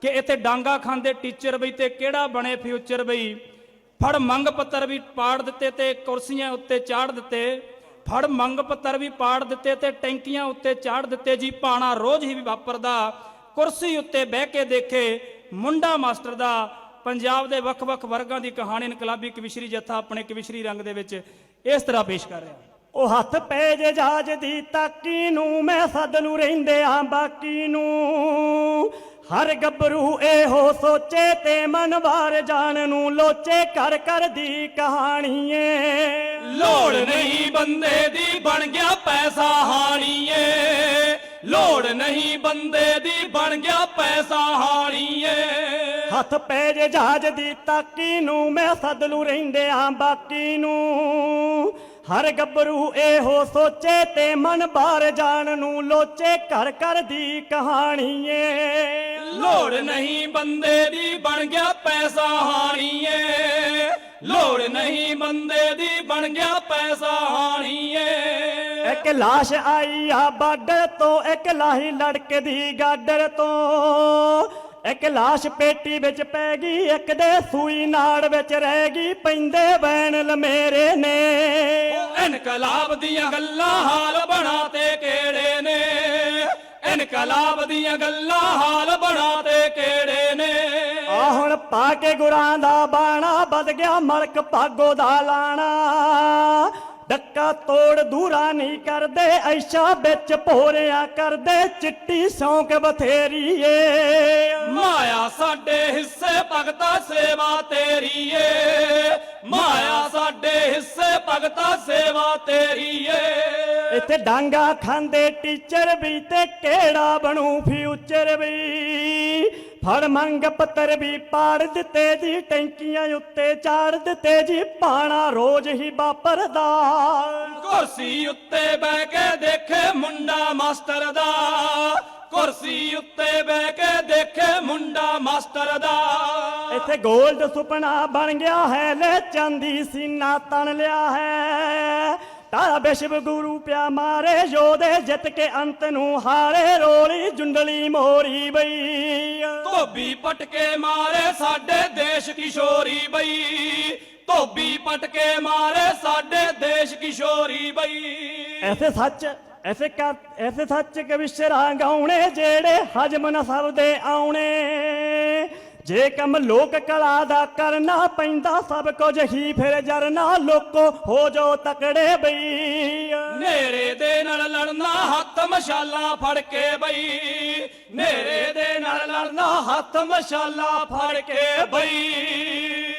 ਕਿ ਇੱਥੇ ਡਾਂਗਾ ਖਾਂਦੇ ਟੀਚਰ ਬਈ ਤੇ ਕਿਹੜਾ ਬਣੇ ਫਿਊਚਰ ਬਈ? ਫੜ ਮੰਗ ਪੱਤਰ ਵੀ ਪਾੜ ਦਿੱਤੇ ਤੇ ਕੁਰਸੀਆਂ ਉੱਤੇ ਚਾੜ ਦਿੱਤੇ। ਫੜ ਮੰਗ ਪੱਤਰ ਵੀ ਪਾੜ ਦਿੱਤੇ ਤੇ ਟੈਂਕੀਆਂ ਉੱਤੇ ਚਾੜ ਦਿੱਤੇ ਜੀ। ਪਾਣਾ ਰੋਜ਼ ਹੀ ਵਾਪਰਦਾ। ਕੁਰਸੀ ਉੱਤੇ ਬਹਿ ਕੇ ਦੇਖੇ ਮੁੰਡਾ ਮਾਸਟਰ ਦਾ। ਪੰਜਾਬ ਦੇ ਵੱਖ-ਵੱਖ ਵਰਗਾਂ ਦੀ ਕਹਾਣੀ ਇਨਕਲਾਬੀ ਕਵਿਸ਼ਰੀ ਜਥਾ ਆਪਣੇ ਕਵਿਸ਼ਰੀ ਰੰਗ ਦੇ ਵਿੱਚ ਇਸ ਤਰ੍ਹਾਂ ਪੇਸ਼ ਕਰ ਰਿਹਾ। ਉਹ ਹੱਥ ਪੈ ਜੇ ਜਹਾਜ ਦੀ ਤਾਕੀ ਨੂੰ, ਮੈਂ ਸੱਦ ਨੂੰ ਰਹਿੰਦੇ ਆ ਬਾਕੀ ਨੂੰ। ਹਰ ਗੱਭਰੂ ਇਹੋ ਸੋਚੇ ਤੇ ਮਨ ਵਾਰ ਜਾਣ ਨੂੰ ਲੋਚੇ ਕਰ ਕਰ ਦੀ ਕਹਾਣੀ ਏ ਲੋੜ ਨਹੀਂ ਬੰਦੇ ਦੀ ਬਣ ਗਿਆ ਪੈਸਾ ਹਾਣੀਏ। ਲੋੜ ਨਹੀਂ ਬੰਦੇ ਦੀ ਬਣ ਗਿਆ ਪੈਸਾ ਹਾਣੀਏ। ਹੱਥ ਪੈ ਜੇ ਜਹਾਜ ਦੀ ਤਾਕੀ ਨੂੰ ਮੈਂ ਸੱਦ ਨੂੰ ਰਹਿੰਦੇ ਆ ਬਾਕੀ ਨੂੰ। ਹਰ ਗੱਭਰੂ ਇਹੋ ਸੋਚੇ ਤੇ ਮਨ ਬਾਰ ਜਾਣ ਨੂੰ ਲੋਚੇ ਕਰ ਕਰ ਦੀ ਕਹਾਣੀ ਏ ਲੋੜ ਨਹੀਂ ਬੰਦੇ ਦੀ ਬਣ ਗਿਆ ਪੈਸਾ ਹਾਣੀਏ। ਲੋੜ ਨਹੀਂ ਬੰਦੇ ਦੀ ਬਣ ਗਿਆ ਪੈਸਾ ਹਾਣੀਏ। ਇੱਕ ਲਾਸ਼ ਆਈ ਆ ਬਾਰਡਰ ਤੋਂ ਇੱਕ ਲਾਹੀ ਲੜਕੇ ਦੀ ਗਾਡਰ ਤੋਂ। ਇੱਕ ਲਾਸ਼ ਪੇਟੀ ਵਿੱਚ ਪੈ ਗਈ ਇੱਕ ਦੇ ਸੂਈ ਨਾੜ ਵਿੱਚ ਰਹਿ ਗਈ ਪੈਂਦੇ ਬੈਣ ਲਮੇਰੇ ਨੇ। ਉਹ ਇਨਕਲਾਬ ਦੀਆਂ ਗੱਲਾਂ ਹਾਲ ਬਣਾ ਤੇ ਕਿਹੜੇ ਇਨਕਲਾਬ ਦੀਆਂ ਗੱਲਾਂ ਹਾਲ ਬਣਾ ਤੇ ਕਿਹੜੇ ਨੇ? ਆ ਹੁਣ ਪਾ ਕੇ ਗੁਰਾਂ ਦਾ ਬਾਣਾ ਵੱਧ ਗਿਆ ਮਲਕ ਭਾਗੋ ਦਾ ਲਾਣਾ। ਡੱਕਾ ਤੋੜ ਦੂਰਾ ਨਹੀਂ ਕਰਦੇ ਐਸ਼ਾ ਵਿੱਚ ਭੋਰਿਆ ਕਰਦੇ ਚਿੱਟੀ ਸੌਂਕ ਬਥੇਰੀ ਏ ਮਾਇਆ ਸਾਡੇ ਹਿੱਸੇ ਭਗਤਾ ਸੇਵਾ ਤੇਰੀ ਏ ਮਾਇਆ ਸਾਡੇ ਹਿੱਸੇ ਭਗਤਾ ਸੇਵਾ ਤੇਰੀ ਏ। ਇੱਥੇ ਡਾਂਗਾ ਖਾਂਦੇ ਟੀਚਰ ਵੀ ਤੇ ਕਿਹੜਾ ਬਣੂ ਫਿਊਚਰ ਵੀ? ਫੜ ਮੰਗ ਪੱਤਰ ਵੀ ਪਾੜ ਦਿੱਤੇ ਜੀ ਟੈਂਕੀਆਂ ਉੱਤੇ ਚਾੜ ਦਿੱਤੇ ਜੀ ਪਾਣਾ ਰੋਜ਼ ਹੀ ਵਾਪਰਦਾ ਕੁਰਸੀ ਉੱਤੇ ਬਹਿ ਕੇ ਦੇਖੇ ਮੁੰਡਾ ਮਾਸਟਰ ਦਾ। ਕੁਰਸੀ ਉੱਤੇ ਬਹਿ ਕੇ ਦੇਖੇ ਮੁੰਡਾ ਮਾਸਟਰ ਦਾ। ਇੱਥੇ 골ਡ ਸੁਪਨਾ ਬਣ ਗਿਆ ਹੈ ਲੈ ਚਾਂਦੀ ਸੀਨਾ ਤਣ ਲਿਆ ਹੈ। ਤਾਰਾ ਵਿਸ਼ਵ ਗੁਰੂ ਪਿਆ ਮਾਰੇ ਯੋਧੇ ਜਿੱਤ ਕੇ ਅੰਤ ਨੂੰ ਹਾਰੇ ਰੋਲੀ ਜੁੰਡਲੀ ਮੋਰੀ ਬਈ। ਧੋਬੀ ਪਟਕੇ ਮਾਰੇ ਸਾਡੇ ਦੇਸ਼ ਕਿਸ਼ੋਰੀ ਬਈ। ਧੋਬੀ ਪਟਕੇ ਮਾਰੇ ਸਾਡੇ ਦੇਸ਼ ਕਿਸ਼ੋਰੀ ਬਈ। ਐਸੇ ਸੱਚ ਐਸੇ ਕਰ ਐਸੇ ਸੱਚ ਕਵਿਸ਼ਰਾਂ ਗਾਉਣੇ ਜਿਹੜੇ ਹਜਮ ਨਾ ਸਭ ਦੇ ਆਉਣੇ। ਜੇ ਕੰਮ ਲੋਕ ਕਲਾ ਦਾ ਕਰਨਾ ਪੈਂਦਾ ਸਭ ਕੁਝ ਹੀ ਫਿਰ ਜਰਨਾ ਲੋਕੋ ਹੋ ਜੋ ਤਕੜੇ ਬਈ। ਨੇਰੇ ਦੇ ਨਾਲ ਲੜਨਾ ਹੱਥ ਮਸ਼ਾਲਾ ਫੜ ਕੇ ਬਈ। ਨੇਰੇ ਦੇ ਨਾਲ ਲੜਨਾ ਹੱਥ ਮਸ਼ਾਲਾ ਫੜ ਕੇ ਬਈ।